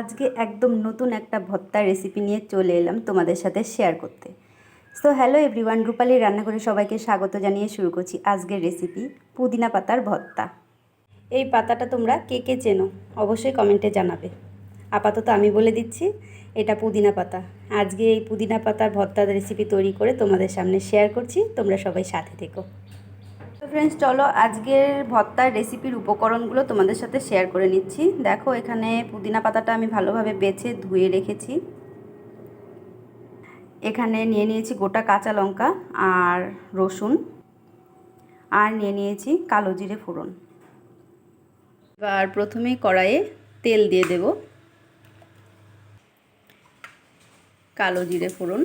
আজকে একদম নতুন একটা ভর্তার রেসিপি নিয়ে চলে এলাম তোমাদের সাথে শেয়ার করতে। সো হ্যালো এভরিওয়ান রূপালী রান্নাঘরে সবাইকে স্বাগত জানিয়ে শুরু করছি আজকের রেসিপি পুদিনা পাতার ভর্তা। এই পাতাটা তোমরা কে কে চেনো অবশ্যই কমেন্টে জানাবে। আপাতত আমি বলে দিচ্ছি, এটা পুদিনা পাতা। আজকে এই পুদিনা পাতার ভর্তার রেসিপি তৈরি করে তোমাদের সামনে শেয়ার করছি, তোমরা সবাই সাথে থেকো। ফ্রেন্ডস চলো আজকের ভর্তার রেসিপির উপকরণগুলো তোমাদের সাথে শেয়ার করে নিচ্ছি। দেখো, এখানে পুদিনা পাতাটা আমি ভালোভাবে বেছে ধুয়ে রেখেছি। এখানে নিয়ে নিয়েছি গোটা কাঁচা লঙ্কা আর রসুন আর নিয়ে নিয়েছি কালো জিরে ফোড়ন। এবার প্রথমেই কড়াইয়ে তেল দিয়ে দেব। কালো জিরে ফোড়ন।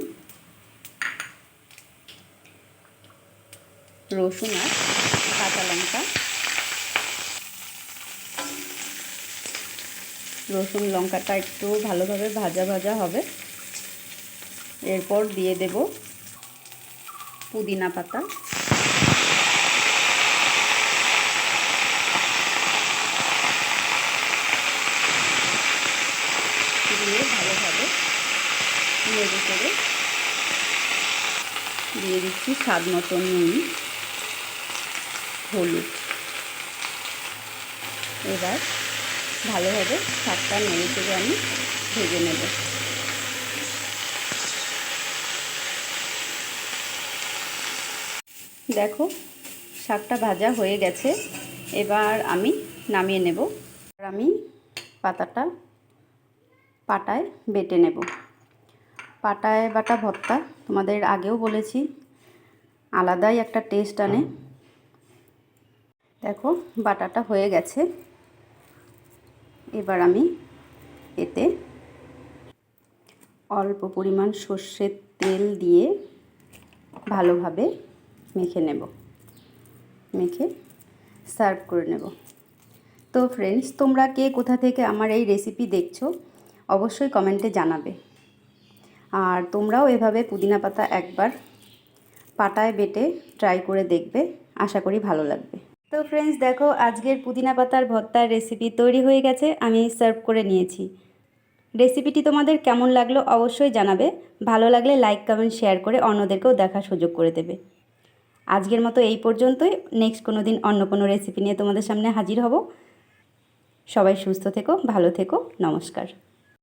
রসুন আর কাঁচা লঙ্কা। রসুন লঙ্কাটা একটু ভালোভাবে ভাজা ভাজা হবে। এরপর দিয়ে দেব পুদিনা পাতা। দিয়ে ভালোভাবে নেড়ে করে দিয়ে দিচ্ছি স্বাদ মতো নুন। হলুদ। এবার ভালোভাবে শাকটা নেড়ে চেড়ে আমি ভেজে নেব। দেখো, শাকটা ভাজা হয়ে গেছে। এবার আমি নামিয়ে নেব। আর আমি পাতাটা পাটায় বেটে নেব। পাটায় বাটা ভর্তা তোমাদের আগেও বলেছি, আলাদাই একটা টেস্ট আনে। দেখো, বাটাটা হয়ে গেছে। এবার আমি এতে অল্প পরিমাণ সর্ষের তেল দিয়ে ভালোভাবে মেখে নেব। মেখে সার্ভ করে নেব। তো ফ্রেন্ডস তোমরা কে কোথা থেকে আমার এই রেসিপি দেখছ, অবশ্যই কমেন্টে জানাবে। আর তোমরাও এভাবে পুদিনা পাতা একবার পাটায় বেটে ট্রাই করে দেখবে। আশা করি ভালো লাগবে। তো ফ্রেন্ডস দেখো, আজকের পুদিনা পাতার ভর্তার রেসিপি তৈরি হয়ে গেছে, আমি সার্ভ করে নিয়েছি। রেসিপিটি তোমাদের কেমন লাগল অবশ্যই জানাবে, ভালো লাগলে লাইক কমেন্ট শেয়ার করে অন্যদেরকেও দেখার সুযোগ করে দেবে। আজকের মতো এই পর্যন্তই নেক্সট কোনো দিন অন্য কোনো রেসিপি নিয়ে তোমাদের সামনে হাজির হব। সবাই সুস্থ থেকো, ভালো থেকো, নমস্কার।